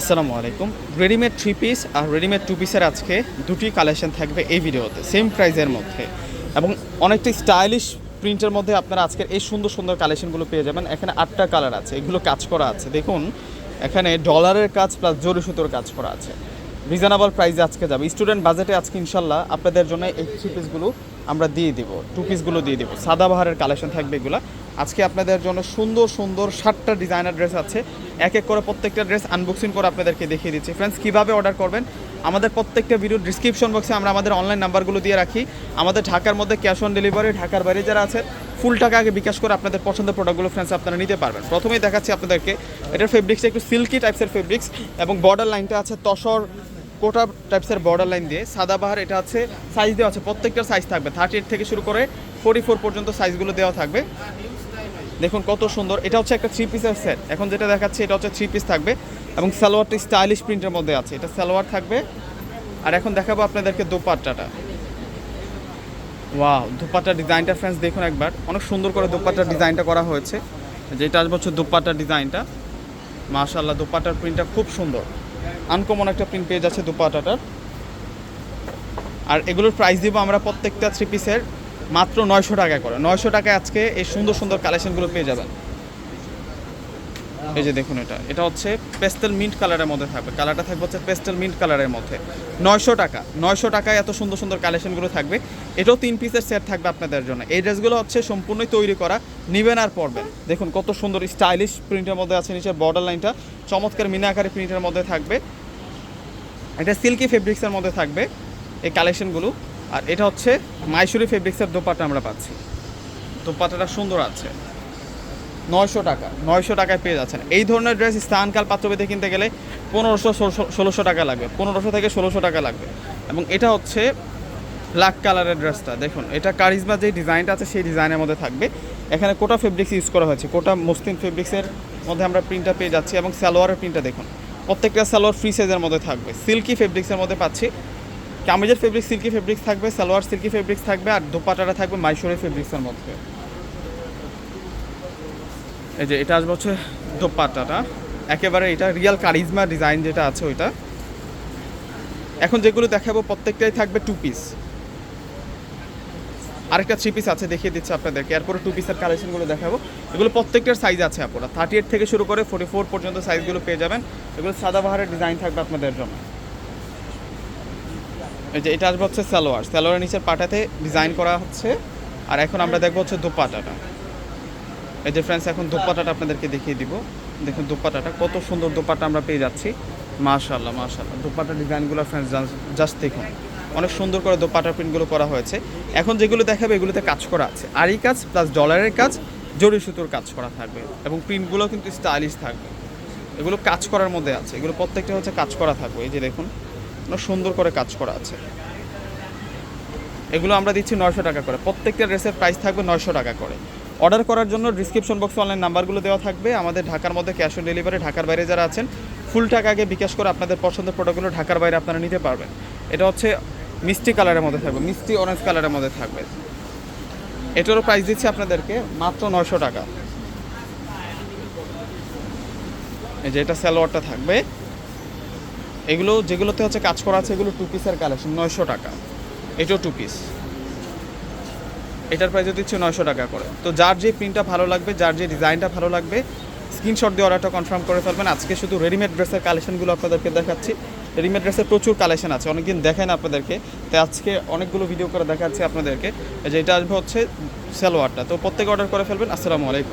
আসসালামু আলাইকুম। Readymade three piece আর রেডিমেড টু পিসের আজকে দুটি কালেকশন থাকবে এই ভিডিওতে সেম প্রাইজের মধ্যে। এবং অনেকটা স্টাইলিশ প্রিন্টের মধ্যে আপনারা আজকের এই সুন্দর সুন্দর কালেকশনগুলো পেয়ে যাবেন। এখানে আটটা কালার আছে, এগুলো কাজ করা আছে। দেখুন, এখানে ডলারের কাজ প্লাস জরি সুতোর কাজ করা আছে। রিজনেবল প্রাইসে আজকে যাবে। স্টুডেন্ট বাজেটে আজকে ইনশাল্লাহ আপনাদের জন্য এই থ্রি পিসগুলো আমরা দিয়ে দিব টু পিসগুলো দিয়ে দিব। সাদাবাহারের কালেকশন থাকবে এগুলো। আজকে আপনাদের জন্য সুন্দর সুন্দর ষাটটা ডিজাইনার ড্রেস আছে। এক এক করে প্রত্যেকটা ড্রেস আনবক্সিং করে আপনাদেরকে দেখিয়ে দিচ্ছি। ফ্রেন্ডস কীভাবে অর্ডার করবেন? আমাদের প্রত্যেকটা ভিডিও ডিসক্রিপশন বক্সে আমরা আমাদের অনলাইন নাম্বারগুলো দিয়ে রাখি। আমাদের ঢাকার মধ্যে ক্যাশ অন ডেলিভারি ঢাকার বাইরে যারা আছে ফুল টাকা আগে বিকাশ করে আপনাদের পছন্দের প্রোডাক্টগুলো ফ্রেন্ডস আপনারা নিতে পারবেন। প্রথমেই দেখাচ্ছি আপনাদেরকে, এটার ফেব্রিক্সটা একটু সিল্কি টাইপসের ফেব্রিক্স এবং বর্ডার লাইনটা আছে তসর কোটা টাইপসের বর্ডার লাইন দিয়ে। সাদাবাহার এটা আছে সাইজ দেওয়া আছে, প্রত্যেকটার সাইজ থাকবে। থার্টি এইট থেকে শুরু করে ফোর্টি ফোর পর্যন্ত সাইজগুলো দেওয়া থাকবে। দেখুন কত সুন্দর। এটা হচ্ছে একটা থ্রি পিসের সেট এখন যেটা দেখাচ্ছে, এটা হচ্ছে থ্রি পিস থাকবে এবং সালোয়ারটা স্টাইলিশ প্রিন্টের মধ্যে আছে। এটা সালোয়ার থাকবে। আর এখন দেখাবো আপনাদেরকে দোপাট্টাটা। ওয়াও দোপাট্টা ডিজাইনটা ফ্রেন্ডস দেখুন একবার। অনেক সুন্দর করে দোপাট্টার ডিজাইনটা করা হয়েছে। যেটা আসবে হচ্ছে দোপাট্টার ডিজাইনটা। মাশাল্লাহ দোপাট্টার প্রিন্টটা খুব সুন্দর। আনকমন একটা প্রিন্ট পেয়ে যাচ্ছে দোপাট্টাটার। আর এগুলোর প্রাইস দিব আমরা প্রত্যেকটা থ্রি পিসের মাত্র নয়শো টাকা করে। নয়শো টাকায় আজকে এই সুন্দর সুন্দর কালেকশনগুলো পেয়ে যাবেন। এই যে দেখুন এটা। এটা হচ্ছে পেস্টেল মিন্ট কালারের মধ্যে থাকবে। কালারটা থাকবে হচ্ছে পেস্টেল মিন্ট কালারের মধ্যে। নয়শো টাকা। নয়শো টাকায় এত সুন্দর সুন্দর কালেকশনগুলো থাকবে। এটাও তিন পিসের সেট থাকবে আপনাদের জন্য। এই ড্রেসগুলো হচ্ছে সম্পূর্ণই তৈরি করা। নিবেন আর পরবেন। দেখুন কত সুন্দর স্টাইলিশ প্রিন্টের মধ্যে আছে নিচের বর্ডার লাইনটা চমৎকার মিনাকারি প্রিন্টের মধ্যে থাকবে। এটা সিল্কি ফেব্রিক্সের মধ্যে থাকবে এই কালেকশনগুলো আর এটা হচ্ছে মাইসুরি ফেব্রিক্সের দোপাটা আমরা পাচ্ছি। দোপাটাটা সুন্দর আছে। নয়শো টাকা, নয়শো টাকায় পেয়ে যাচ্ছেন। এই ধরনের ড্রেস স্থানকাল পাত্রবেদে কিনতে গেলে পনেরোশো, ষোলোশো টাকা লাগবে। পনেরোশো থেকে ষোলোশো টাকা লাগবে। এবং এটা হচ্ছে ব্ল্যাক কালারের ড্রেসটা দেখুন, এটা কারিজমা যে ডিজাইনটা আছে, সেই ডিজাইনের মধ্যে থাকবে। এখানে কোটা ফেব্রিক্স ইউজ করা হয়েছে। কোটা মুসলিম ফেব্রিক্সের মধ্যে আমরা প্রিন্টটা পেয়ে যাচ্ছি এবং সালোয়ারের প্রিন্টটা দেখুন। প্রত্যেকটা সালোয়ার ফ্রি সাইজের মধ্যে থাকবে। সিল্কি ফেব্রিক্সের মধ্যে পাচ্ছি। কামিজের ফেব্রিক সিল্কি ফেব্রিক্স থাকবে, সালোয়ার সিল্কি ফেব্রিক্স থাকবে আর দোপাটাটা থাকবে মাইশোরের ফেব্রিক্সের মধ্যে। এই যে এটা আসবে হচ্ছে দোপাট্টাটা একেবারে এটা রিয়াল কারিজমা ডিজাইন যেটা আছে ওইটা। এখন যেগুলো দেখাবো প্রত্যেকটাই থাকবে টু পিস আরেকটা থ্রি পিস আছে, দেখিয়ে দিচ্ছে আপনাদেরকে। এরপরে টু পিসের কালেকশনগুলো দেখাবো। এগুলো প্রত্যেকটার সাইজ আছে আপনারা থার্টি এইট থেকে শুরু করে ফোর্টি ফোর পর্যন্ত সাইজগুলো পেয়ে যাবেন। এগুলো সাদাবাহারের ডিজাইন থাকবে আপনাদের জন্য। যে এটা আসবে হচ্ছে সালোয়ার। সালোয়ারের নিচের পাটাতে ডিজাইন করা হচ্ছে। আর এখন আমরা দেখব হচ্ছে দোপাটাটা। এই যে ফ্রেন্ডস এখন দোপাটাটা আপনাদেরকে দেখিয়ে দিব। দেখুন দোপাটাটা, কত সুন্দর দোপাটা আমরা পেয়ে যাচ্ছি। মাশাল্লাহ মাশাল্লাহ দোপাটা ডিজাইনগুলো ফ্রেন্ডস জাস্ট দেখুন। অনেক সুন্দর করে দোপাটা প্রিন্টগুলো করা হয়েছে। এখন যেগুলো দেখাবে, এগুলোতে কাজ করা আছে। আরই কাজ প্লাস ডলারের কাজ, জরি সুতোর কাজ করা থাকবে। এবং প্রিন্টগুলো কিন্তু স্টাইলিশ থাকবে। এগুলো কাজ করার মধ্যে আছে। এগুলো প্রত্যেকটা হচ্ছে কাজ করা থাকবে। এই যে দেখুন। সুন্দর করে কাজ করা আছে। এগুলো আমরা দিচ্ছি নয়শো টাকা করে। প্রত্যেকটা ড্রেসের প্রাইস থাকবে নয়শো টাকা করে। অর্ডার করার জন্য ডিসক্রিপশন বক্সে অনলাইন নাম্বারগুলো দেওয়া থাকবে। আমাদের ঢাকার মধ্যে ক্যাশ অন ডেলিভারি ঢাকার বাইরে যারা আছেন ফুল টাকা আগে বিকাশ করে আপনাদের পছন্দের প্রোডাক্টগুলো ঢাকার বাইরে আপনারা নিতে পারবেন। এটা হচ্ছে মিষ্টি কালারের মধ্যে থাকবে, মিষ্টি অরেঞ্জ কালারের মধ্যে থাকবে। এটারও প্রাইস দিচ্ছি আপনাদেরকে মাত্র নয়শো টাকা। এই যে এটা সালোয়ারটা থাকবে। এগুলো যেগুলোতে হচ্ছে কাজ করা আছে, এগুলো টু পিসের কালেকশন নয়শো টাকা। এটাও টু পিস এটার প্রাইস দিচ্ছে নয়শো টাকা করে। তো যার যে প্রিন্টটা ভালো লাগবে, যার যে ডিজাইনটা ভালো লাগবে স্ক্রিনশট দিয়ে অর্ডারটা কনফার্ম করে ফেলবেন। আজকে শুধু রেডিমেড ড্রেসের কালেকশনগুলো আপনাদেরকে দেখাচ্ছি। রেডিমেড ড্রেসের প্রচুর কালেকশন আছে, অনেকদিন দেখেন আপনাদেরকে। তাই আজকে অনেকগুলো ভিডিও করে দেখাচ্ছি আপনাদেরকে। যে এটা আসবে হচ্ছে সালোয়ারটা। তো প্রত্যেকে অর্ডার করে ফেলবেন। আসসালামু আলাইকুম।